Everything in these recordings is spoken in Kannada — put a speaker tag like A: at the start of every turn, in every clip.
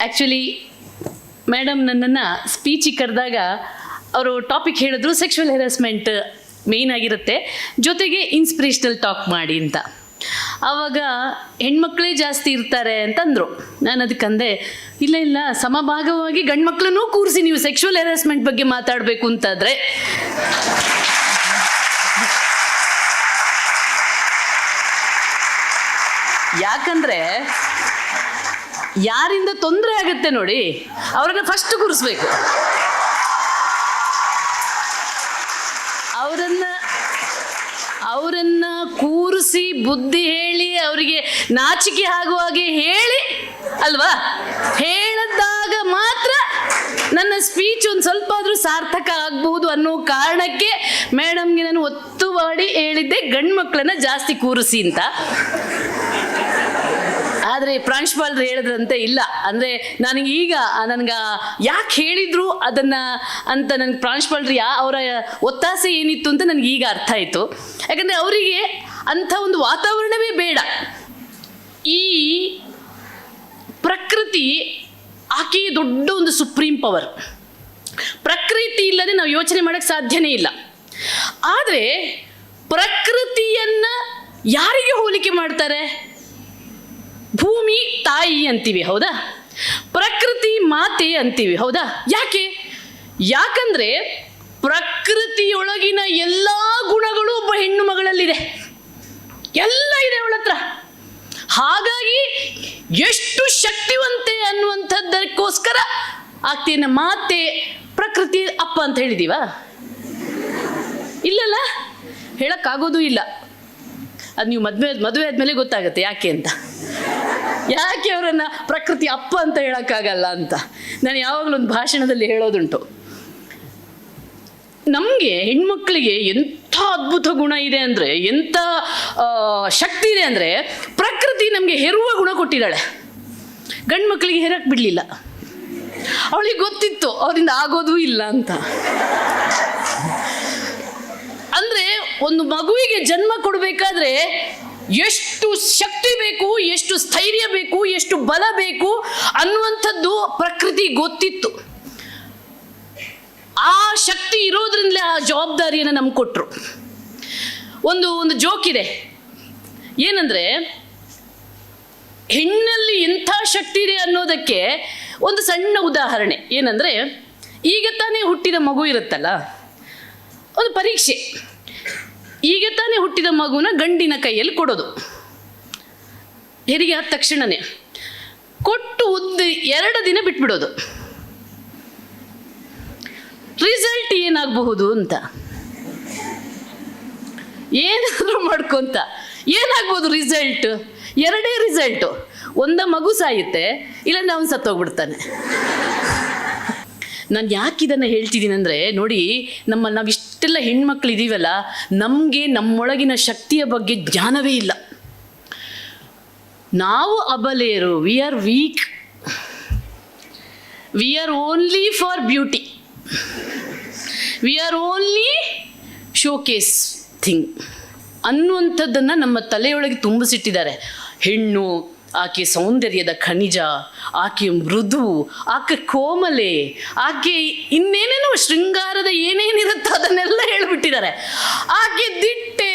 A: ಆ್ಯಕ್ಚುಲಿ ಮೇಡಮ್ ನನ್ನನ್ನು ಸ್ಪೀಚಿಗೆ ಕರೆದಾಗ ಅವರು ಟಾಪಿಕ್ ಹೇಳಿದ್ರು ಸೆಕ್ಷುವಲ್ ಹೆರಾಸ್ಮೆಂಟ್ ಮೇಯ್ನ್ ಆಗಿರುತ್ತೆ. ಜೊತೆಗೆ ಇನ್ಸ್ಪಿರೇಷನಲ್ ಟಾಕ್ ಮಾಡಿ ಅಂತ. ಆವಾಗ ಹೆಣ್ಮಕ್ಳೇ ಜಾಸ್ತಿ ಇರ್ತಾರೆ ಅಂತಂದರು. ನಾನು ಅದಕ್ಕಂದೆ ಇಲ್ಲ ಇಲ್ಲ, ಸಮಭಾಗವಾಗಿ ಗಂಡ್ಮಕ್ಳನ್ನೂ ಕೂರಿಸಿ ನೀವು ಸೆಕ್ಷುವಲ್ ಹೆರಾಸ್ಮೆಂಟ್ ಬಗ್ಗೆ ಮಾತಾಡಬೇಕು ಅಂತಾದರೆ. ಯಾಕಂದ್ರೆ ಯಾರಿಂದ ತೊಂದರೆ ಆಗುತ್ತೆ ನೋಡಿ, ಅವರನ್ನು ಫಸ್ಟ್ ಕೂರಿಸ್ಬೇಕು. ಅವರನ್ನ ಅವರನ್ನ ಕೂರಿಸಿ ಬುದ್ಧಿ ಹೇಳಿ, ಅವರಿಗೆ ನಾಚಿಕೆ ಆಗುವ ಹಾಗೆ ಹೇಳಿ, ಅಲ್ವಾ? ಹೇಳಿದಾಗ ಮಾತ್ರ ನನ್ನ ಸ್ಪೀಚ್ ಒಂದು ಸ್ವಲ್ಪ ಆದರೂ ಸಾರ್ಥಕ ಆಗ್ಬಹುದು ಅನ್ನೋ ಕಾರಣಕ್ಕೆ ಮೇಡಮ್ಗೆ ನಾನು ಒತ್ತು ಮಾಡಿ ಹೇಳಿದ್ದೆ ಗಂಡು ಮಕ್ಕಳನ್ನ ಜಾಸ್ತಿ ಕೂರಿಸಿ ಅಂತ. ಆದರೆ ಪ್ರಾಂಶುಪಾಲರು ಹೇಳಿದ್ರಂತೆ ಇಲ್ಲ. ಅಂದರೆ ನನಗೆ ಈಗ, ನನಗೆ ಯಾಕೆ ಹೇಳಿದ್ರು ಅದನ್ನು ಅಂತ ನನಗೆ ಪ್ರಾಂಶುಪಾಲರು ಯಾ, ಅವರ ಒತ್ತಾಸೆ ಏನಿತ್ತು ಅಂತ ನನಗೆ ಈಗ ಅರ್ಥ ಆಯಿತು. ಯಾಕಂದರೆ ಅವರಿಗೆ ಅಂಥ ಒಂದು ವಾತಾವರಣವೇ ಬೇಡ. ಈ ಪ್ರಕೃತಿ ಆಕೆ ದೊಡ್ಡ ಒಂದು ಸುಪ್ರೀಂ ಪವರ್. ಪ್ರಕೃತಿ ಇಲ್ಲದೆ ನಾವು ಯೋಚನೆ ಮಾಡೋಕ್ಕೆ ಸಾಧ್ಯನೇ ಇಲ್ಲ. ಆದರೆ ಪ್ರಕೃತಿಯನ್ನು ಯಾರಿಗೆ ಹೋಲಿಕೆ ಮಾಡ್ತಾರೆ? ಭೂಮಿ ತಾಯಿ ಅಂತೀವಿ, ಹೌದಾ? ಪ್ರಕೃತಿ ಮಾತೆ ಅಂತೀವಿ, ಹೌದಾ? ಯಾಕೆ? ಯಾಕಂದ್ರೆ ಪ್ರಕೃತಿಯೊಳಗಿನ ಎಲ್ಲ ಗುಣಗಳು ಒಬ್ಬ ಹೆಣ್ಣು ಮಗಳಲ್ಲಿದೆ. ಎಲ್ಲ ಇದೆ ಅವಳ ಹತ್ರ. ಹಾಗಾಗಿ ಎಷ್ಟು ಶಕ್ತಿವಂತೆ ಅನ್ನುವಂಥದ್ದಕ್ಕೋಸ್ಕರ ಆಗ್ತೇನೆ ಮಾತೆ ಪ್ರಕೃತಿ ಅಪ್ಪ ಅಂತ ಹೇಳಿದೀವ? ಇಲ್ಲಲ್ಲ, ಹೇಳಕ್ಕಾಗೋದು ಇಲ್ಲ. ಅದು ನೀವು ಮದುವೆ ಮದುವೆ ಆದಮೇಲೆ ಗೊತ್ತಾಗುತ್ತೆ ಯಾಕೆ ಅಂತ. ಯಾಕೆ ಅವರನ್ನ ಪ್ರಕೃತಿ ಅಪ್ಪ ಅಂತ ಹೇಳೋಕ್ಕಾಗಲ್ಲ ಅಂತ? ನಾನು ಯಾವಾಗಲೂ ಒಂದು ಭಾಷಣದಲ್ಲಿ ಹೇಳೋದುಂಟು. ನಮಗೆ ಹೆಣ್ಮಕ್ಳಿಗೆ ಎಂಥ ಅದ್ಭುತ ಗುಣ ಇದೆ ಅಂದರೆ, ಎಂಥ ಶಕ್ತಿ ಇದೆ ಅಂದರೆ ಪ್ರಕೃತಿ ನಮಗೆ ಹೆರುವ ಗುಣ ಕೊಟ್ಟಿದ್ದಾಳೆ. ಗಂಡು ಮಕ್ಕಳಿಗೆ ಹೆರಕ್ಕೆ ಬಿಡಲಿಲ್ಲ. ಅವಳಿಗೆ ಗೊತ್ತಿತ್ತು, ಅವರಿಂದ ಆಗೋದೂ ಇಲ್ಲ ಅಂತ. ಅಂದ್ರೆ ಒಂದು ಮಗುವಿಗೆ ಜನ್ಮ ಕೊಡಬೇಕಾದ್ರೆ ಎಷ್ಟು ಶಕ್ತಿ ಬೇಕು, ಎಷ್ಟು ಸ್ಥೈರ್ಯ ಬೇಕು, ಎಷ್ಟು ಬಲ ಬೇಕು ಅನ್ನುವಂಥದ್ದು ಪ್ರಕೃತಿ ಗೊತ್ತಿತ್ತು. ಆ ಶಕ್ತಿ ಇರೋದ್ರಿಂದಲೇ ಆ ಜವಾಬ್ದಾರಿಯನ್ನು ನಮ್ಗೆ ಕೊಟ್ಟರು ಒಂದು ಒಂದು ಜೋಕ್ ಇದೆ. ಏನಂದ್ರೆ, ಹೆಣ್ಣಲ್ಲಿ ಎಂಥ ಶಕ್ತಿ ಇದೆ ಅನ್ನೋದಕ್ಕೆ ಒಂದು ಸಣ್ಣ ಉದಾಹರಣೆ. ಏನಂದ್ರೆ, ಈಗ ತಾನೇ ಹುಟ್ಟಿದ ಮಗು ಇರುತ್ತಲ್ಲ, ಒಂದು ಪರೀಕ್ಷೆ. ಈಗ ತಾನೇ ಹುಟ್ಟಿದ ಮಗುನ ಗಂಡಿನ ಕೈಯಲ್ಲಿ ಕೊಡೋದು. ಹೆರಿಗೆ ಆದ ತಕ್ಷಣನೇ ಕೊಟ್ಟು ಉದ್ದ ಎರಡು ದಿನ ಬಿಟ್ಬಿಡೋದು. ರಿಸಲ್ಟ್ ಏನಾಗಬಹುದು ಅಂತ. ಏನಾದರೂ ಮಾಡ್ಕೊಂತ ಏನಾಗ್ಬೋದು ರಿಸಲ್ಟ್? ಎರಡೇ ರಿಸಲ್ಟು. ಒಂದ ಮಗು ಸಾಯುತ್ತೆ ಇಲ್ಲಾಂದ್ರೆ ಅವನು ಸತ್ತೋಗ್ಬಿಡ್ತಾನೆ. ನಾನು ಯಾಕೆ ಇದನ್ನು ಹೇಳ್ತಿದ್ದೀನಿ ಅಂದರೆ ನೋಡಿ, ನಮ್ಮ ನಾವು ಇಷ್ಟೆಲ್ಲ ಹೆಣ್ಮಕ್ಳು ಇದ್ದೀವಲ್ಲ ನಮಗೆ ನಮ್ಮೊಳಗಿನ ಶಕ್ತಿಯ ಬಗ್ಗೆ ಜ್ಞಾನವೇ ಇಲ್ಲ. ನಾವು ಅಬಲೆಯರು we are weak we are only for beauty we are only showcase thing ಅನ್ನುವಂಥದ್ದನ್ನು ನಮ್ಮ ತಲೆಯೊಳಗೆ ತುಂಬಿಸಿಟ್ಟಿದ್ದಾರೆ. ಹೆಣ್ಣು ಆಕೆ ಸೌಂದರ್ಯದ ಖನಿಜ ಆಕೆ ಮೃದು, ಆಕೆ ಕೋಮಲೆ, ಆಕೆ ಇನ್ನೇನೇನೋ ಶೃಂಗಾರದ ಏನೇನಿರುತ್ತೋ ಅದನ್ನೆಲ್ಲ ಹೇಳಿಬಿಟ್ಟಿದ್ದಾರೆ. ಆಕೆ ದಿಟ್ಟೆ,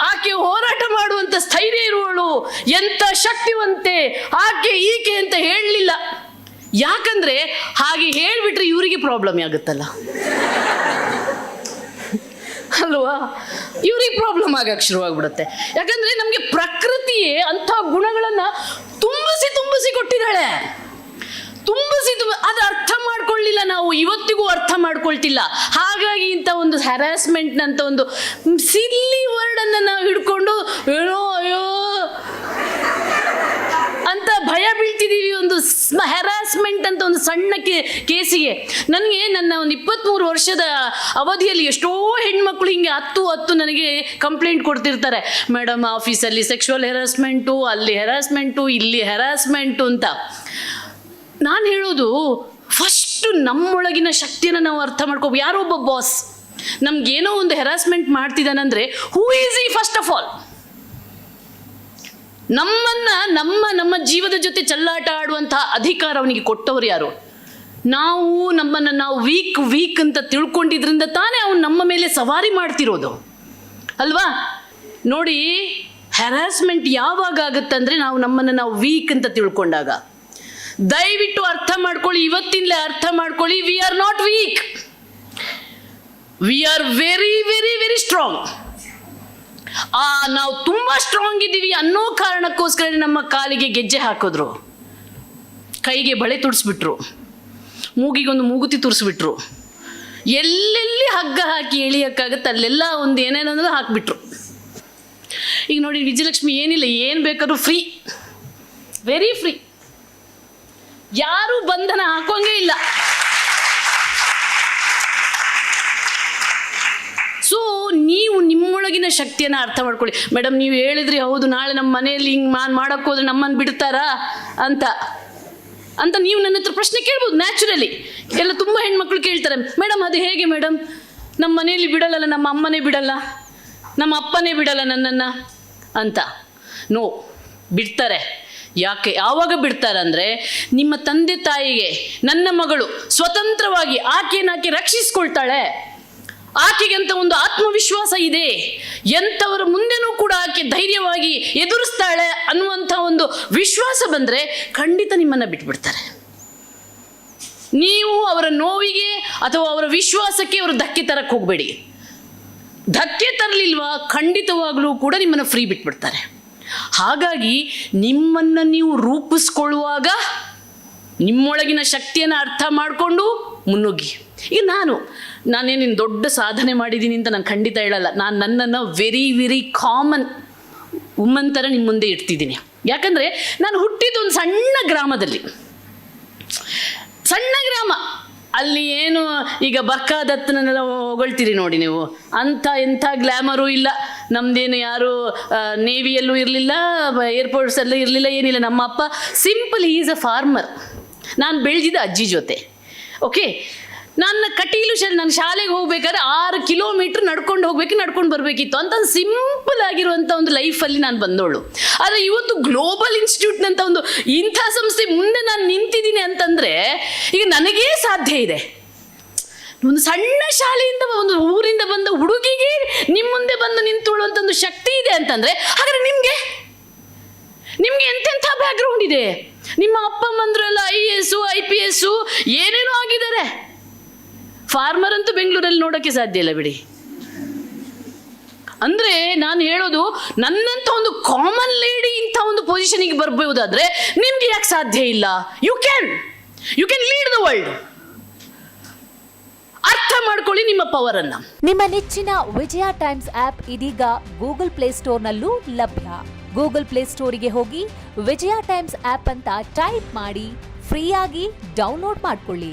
A: ಆಕೆ ಹೋರಾಟ ಮಾಡುವಂಥ ಸ್ಥೈರ್ಯ ಇರುವಳು ಎಂಥ ಶಕ್ತಿವಂತೆ, ಆಕೆ ಈಕೆ ಅಂತ ಹೇಳಲಿಲ್ಲ. ಯಾಕಂದ್ರೆ ಹಾಗೆ ಹೇಳಿಬಿಟ್ರೆ ಇವರಿಗೆ ಪ್ರಾಬ್ಲಮ್ ಆಗುತ್ತಲ್ಲ. ಅಲ್ವಾ? ಇವ್ರಿಗೆ ಪ್ರಾಬ್ಲಮ್ ಆಗಕ್ಕೆ ಶುರುವಾಗ್ಬಿಡುತ್ತೆ. ಯಾಕಂದ್ರೆ ನಮಗೆ ಪ್ರಕೃತಿಯೇ ಅಂಥ ಗುಣಗಳನ್ನು ತುಂಬಿಸಿ ತುಂಬಿಸಿ ಕೊಟ್ಟಿದ್ದಾಳೆ. ತುಂಬಿಸಿ ತುಂಬ ಅದು ಅರ್ಥ ಮಾಡ್ಕೊಳ್ಳಿಲ್ಲ ನಾವು, ಇವತ್ತಿಗೂ ಅರ್ಥ ಮಾಡ್ಕೊಳ್ತಿಲ್ಲ. ಹಾಗಾಗಿ ಇಂಥ ಒಂದು ಹ್ಯಾರಾಸ್ಮೆಂಟ್ನಂಥ ಒಂದು ಸಿಲ್ಲಿ ವರ್ಡನ್ನು ನಾವು ಹಿಡ್ಕೊಂಡು ಏನೋ ಅಯ್ಯೋ ಅಂತ ಭಯ ಬೀಳ್ತಿದ್ದೀವಿ ಒಂದು ಹ್ಯಾರಾಸ್ಮೆಂಟ್ ಅಂತ ಒಂದು ಸಣ್ಣ ಕೇಸಿಗೆ. ನನಗೆ ನನ್ನ ಒಂದು ಇಪ್ಪತ್ತ್ಮೂರು ವರ್ಷದ ಅವಧಿಯಲ್ಲಿ ಎಷ್ಟೋ ಹೆಣ್ಮಕ್ಳು ಹಿಂಗೆ ಹತ್ತು ಹತ್ತು ನನಗೆ ಕಂಪ್ಲೇಂಟ್ ಕೊಡ್ತಿರ್ತಾರೆ. ಮೇಡಮ್, ಆಫೀಸಲ್ಲಿ ಸೆಕ್ಷುವಲ್ ಹೆರಾಸ್ಮೆಂಟು ಅಲ್ಲಿ ಹೆರಾಸ್ಮೆಂಟು ಇಲ್ಲಿ ಹೆರಾಸ್ಮೆಂಟು ಅಂತ. ನಾನು ಹೇಳೋದು ಫಸ್ಟು ನಮ್ಮೊಳಗಿನ ಶಕ್ತಿಯನ್ನು ನಾವು ಅರ್ಥ ಮಾಡ್ಕೋಬೇಕು ಯಾರೊಬ್ಬ ಬಾಸ್ ನಮ್ಗೇನೋ ಒಂದು ಹೆರಾಸ್ಮೆಂಟ್ ಮಾಡ್ತಿದ್ದಾನಂದ್ರೆ ಹೂ ಈಸ್ ಈ ಫಸ್ಟ್ ಆಫ್ ಆಲ್ ನಮ್ಮನ್ನ ನಮ್ಮ ನಮ್ಮ ಜೀವದ ಜೊತೆ ಚಲ್ಲಾಟ ಆಡುವಂತಹ ಅಧಿಕಾರ ಅವನಿಗೆ ಕೊಟ್ಟವರು ಯಾರು? ನಾವು ನಮ್ಮನ್ನು ನಾವು ವೀಕ್ ವೀಕ್ ಅಂತ ತಿಳ್ಕೊಂಡಿದ್ರಿಂದ ತಾನೇ ಅವನು ನಮ್ಮ ಮೇಲೆ ಸವಾರಿ ಮಾಡ್ತಿರೋದು. ಅಲ್ವಾ? ನೋಡಿ ಹ್ಯಾರಾಸ್ಮೆಂಟ್ ಯಾವಾಗ ಆಗುತ್ತಂದ್ರೆ ನಾವು ನಮ್ಮನ್ನು ನಾವು ವೀಕ್ ಅಂತ ತಿಳ್ಕೊಂಡಾಗ. ದಯವಿಟ್ಟು ಅರ್ಥ ಮಾಡ್ಕೊಳ್ಳಿ, ಇವತ್ತಿಂದಲೇ ಅರ್ಥ ಮಾಡ್ಕೊಳ್ಳಿ we are not weak we are very very very strong ಆ, ನಾವು ತುಂಬಾ ಸ್ಟ್ರಾಂಗ್ ಇದ್ದೀವಿ ಅನ್ನೋ ಕಾರಣಕ್ಕೋಸ್ಕರ ನಮ್ಮ ಕಾಲಿಗೆ ಗೆಜ್ಜೆ ಹಾಕಿದ್ರು. ಕೈಗೆ ಬಳೆ ತುಡಿಸ್ಬಿಟ್ರು. ಮೂಗಿಗೊಂದು ಮೂಗುತಿ ತುರಿಸ್ಬಿಟ್ರು ಎಲ್ಲೆಲ್ಲಿ ಹಗ್ಗ ಹಾಕಿ ಎಳಿಯೋಕ್ಕಾಗತ್ತೆ, ಅಲ್ಲೆಲ್ಲ ಒಂದು ಏನೇನಂದ್ರೆ ಹಾಕಿಬಿಟ್ರು. ಈಗ ನೋಡಿ, ವಿಜಯಲಕ್ಷ್ಮಿ ಏನಿಲ್ಲ, ಏನು ಬೇಕಾದ್ರೂ ಫ್ರೀ ವೆರಿ ಫ್ರೀ ಯಾರೂ ಬಂಧನ ಹಾಕೋಂಗೇ ಇಲ್ಲ ಸೊ ನೀವು ನಿಮ್ಮೊಳಗಿನ ಶಕ್ತಿಯನ್ನು ಅರ್ಥ ಮಾಡ್ಕೊಳ್ಳಿ. ಮೇಡಮ್, ನೀವು ಹೇಳಿದ್ರಿ ಹೌದು, ನಾಳೆ ನಮ್ಮ ಮನೆಯಲ್ಲಿ ಹಿಂಗೆ ನಾನು ಮಾಡೋಕ್ಕೆ ಹೋದ್ರೆ ನಮ್ಮನ್ನು ಬಿಡ್ತಾರಾ? ಅಂತ. ಅಂತ ನೀವು ನನ್ನ ಹತ್ರ ಪ್ರಶ್ನೆ ಕೇಳ್ಬೋದು ನ್ಯಾಚುರಲಿ ಎಲ್ಲ ತುಂಬ ಹೆಣ್ಮಕ್ಳು ಕೇಳ್ತಾರೆ, ಮೇಡಮ್, ಅದು ಹೇಗೆ ಮೇಡಮ್? ನಮ್ಮ ಮನೆಯಲ್ಲಿ ಬಿಡಲ್ಲಲ್ಲ, ನಮ್ಮ ಅಮ್ಮನೇ ಬಿಡಲ್ಲ? ನಮ್ಮ ಅಪ್ಪನೇ ಬಿಡಲ್ಲ ನನ್ನನ್ನು? ಅಂತ. ನೋ, ಬಿಡ್ತಾರೆ. ಯಾಕೆ? ಯಾವಾಗ ಬಿಡ್ತಾರೆ ಅಂದರೆ ನಿಮ್ಮ ತಂದೆ ತಾಯಿಗೆ ನನ್ನ ಮಗಳು ಸ್ವತಂತ್ರವಾಗಿ ಆಕೆಯನ್ನು ಆಕೆ ರಕ್ಷಿಸ್ಕೊಳ್ತಾಳೆ? ಆಕೆಗೆ ಅಂತ ಒಂದು ಆತ್ಮವಿಶ್ವಾಸ ಇದೆ. ಎಂಥವರ ಮುಂದೆನೂ ಕೂಡ ಆಕೆ ಧೈರ್ಯವಾಗಿ ಎದುರಿಸ್ತಾಳೆ ಅನ್ನುವಂಥ ಒಂದು ವಿಶ್ವಾಸ ಬಂದರೆ ಖಂಡಿತ ನಿಮ್ಮನ್ನು ಬಿಟ್ಬಿಡ್ತಾರೆ. ನೀವು ಅವರ ನೋವಿಗೆ ಅಥವಾ ಅವರ ವಿಶ್ವಾಸಕ್ಕೆ ಅವರು ಧಕ್ಕೆ ತರಕ್ಕೆ ಹೋಗಬೇಡಿ. ಧಕ್ಕೆ ತರಲಿಲ್ವಾ ಖಂಡಿತವಾಗಲೂ ಕೂಡ ನಿಮ್ಮನ್ನು ಫ್ರೀ ಬಿಟ್ಬಿಡ್ತಾರೆ. ಹಾಗಾಗಿ ನಿಮ್ಮನ್ನು ನೀವು ರೂಪಿಸ್ಕೊಳ್ಳುವಾಗ ನಿಮ್ಮೊಳಗಿನ ಶಕ್ತಿಯನ್ನು ಅರ್ಥ ಮಾಡಿಕೊಂಡು ಮುನ್ನುಗ್ಗಿ. ಈಗ ನಾನು ನಾನೇನಿನ್ ದೊಡ್ಡ ಸಾಧನೆ ಮಾಡಿದ್ದೀನಿ ಅಂತ ನಾನು ಖಂಡಿತ ಹೇಳಲ್ಲ. ನಾನು ನನ್ನನ್ನು ವೆರಿ ವೆರಿ ಕಾಮನ್ ಉಮ್ಮನ್ ಥರ ನಿಮ್ಮ ಮುಂದೆ ಇಡ್ತಿದ್ದೀನಿ ಯಾಕಂದರೆ ನಾನು ಹುಟ್ಟಿದ ಒಂದು ಸಣ್ಣ ಗ್ರಾಮದಲ್ಲಿ. ಸಣ್ಣ ಗ್ರಾಮ. ಅಲ್ಲಿ ಏನು ಈಗ ಬರ್ಕಾದತ್ತನೆಲ್ಲ ಹೊಗಳ್ತೀರಿ ನೋಡಿ ನೀವು. ಅಂಥ, ಎಂಥ ಗ್ಲ್ಯಾಮರು ಇಲ್ಲ. ನಮ್ಮದೇನು ಯಾರು ನೇವಿಯಲ್ಲೂ ಇರಲಿಲ್ಲ ಏರ್ಪೋರ್ಟ್ಸಲ್ಲೂ ಇರಲಿಲ್ಲ, ಏನಿಲ್ಲ. ನಮ್ಮ ಅಪ್ಪ ಸಿಂಪಲ್ ಈಸ್ ಅ ಫಾರ್ಮರ್ ನಾನು ಬೆಳೆದಿದ್ದ ಅಜ್ಜಿ ಜೊತೆ. ಓಕೆ ನನ್ನ ಕಟೀಲು ಶಾಲೆ, ನಾನು ಶಾಲೆಗೆ ಹೋಗ್ಬೇಕಾದ್ರೆ ಆರು ಕಿಲೋಮೀಟರ್ ನಡ್ಕೊಂಡು ಹೋಗ್ಬೇಕು, ನಡ್ಕೊಂಡು ಬರಬೇಕಿತ್ತು ಅಂತ ಒಂದು ಸಿಂಪಲ್ ಆಗಿರುವಂಥ ಒಂದು ಲೈಫಲ್ಲಿ ನಾನು ಬಂದೋಳು. ಆದರೆ ಇವತ್ತು ಗ್ಲೋಬಲ್ ಇನ್ಸ್ಟಿಟ್ಯೂಟ್ನಂಥ ಒಂದು ಇಂಥ ಸಂಸ್ಥೆ ಮುಂದೆ ನಾನು ನಿಂತಿದ್ದೀನಿ ಅಂತಂದರೆ, ಈಗ ನನಗೇ ಸಾಧ್ಯ ಇದೆ. ಒಂದು ಸಣ್ಣ ಶಾಲೆಯಿಂದ ಒಂದು ಊರಿಂದ ಬಂದ ಹುಡುಗಿಗೆ ನಿಮ್ಮ ಮುಂದೆ ಬಂದು ನಿಂತುಕೊಳ್ಳುವಂಥ ಒಂದು ಶಕ್ತಿ ಇದೆ ಅಂತಂದರೆ, ಹಾಗಾದ್ರೆ ನಿಮಗೆ? ನಿಮ್ಗೆ ಎಂತೆಂಥ ಬ್ಯಾಕ್ಗ್ರೌಂಡ್ ಇದೆ? ನಿಮ್ಮ ಅಪ್ಪ ಅಮ್ಮಂದ್ರೆಲ್ಲ I A S I P S ಏನೇನೋ ಆಗಿದ್ದಾರೆ. ಫಾರ್ಮರ್ ಅಂತೂ ಬೆಂಗಳೂರಲ್ಲಿ ನೋಡೋಕ್ಕೆ ಸಾಧ್ಯ ಇಲ್ಲ ಬಿಡಿ. ಅಂದರೆ ನಾನು ಹೇಳೋದು ನನ್ನಂಥ ಒಂದು ಕಾಮನ್ ಲೇಡಿ ಇಂಥ ಒಂದು ಪೊಸಿಷನಿಗೆ ಬರ್ಬೋದಾದ್ರೆ ನಿಮ್ಗೆ ಯಾಕೆ ಸಾಧ್ಯ ಇಲ್ಲ? You can you can lead the world ಅರ್ಥ ಮಾಡ್ಕೊಳ್ಳಿ ನಿಮ್ಮ ಪವರ್ ಅನ್ನ.
B: ನಿಮ್ಮ ನೆಚ್ಚಿನ ವಿಜಯ ಟೈಮ್ಸ್ ಆಪ್ ಇದೀಗ ಗೂಗಲ್ ಪ್ಲೇ ಸ್ಟೋರ್ನಲ್ಲೂ ಲಭ್ಯ. ಗೂಗಲ್ ಪ್ಲೇ ಸ್ಟೋರಿಗೆ ಹೋಗಿ ವಿಜಯ ಟೈಮ್ಸ್ ಆಪ್ ಅಂತ ಟೈಪ್ ಮಾಡಿ ಫ್ರೀಯಾಗಿ ಡೌನ್ಲೋಡ್ ಮಾಡ್ಕೊಳ್ಳಿ.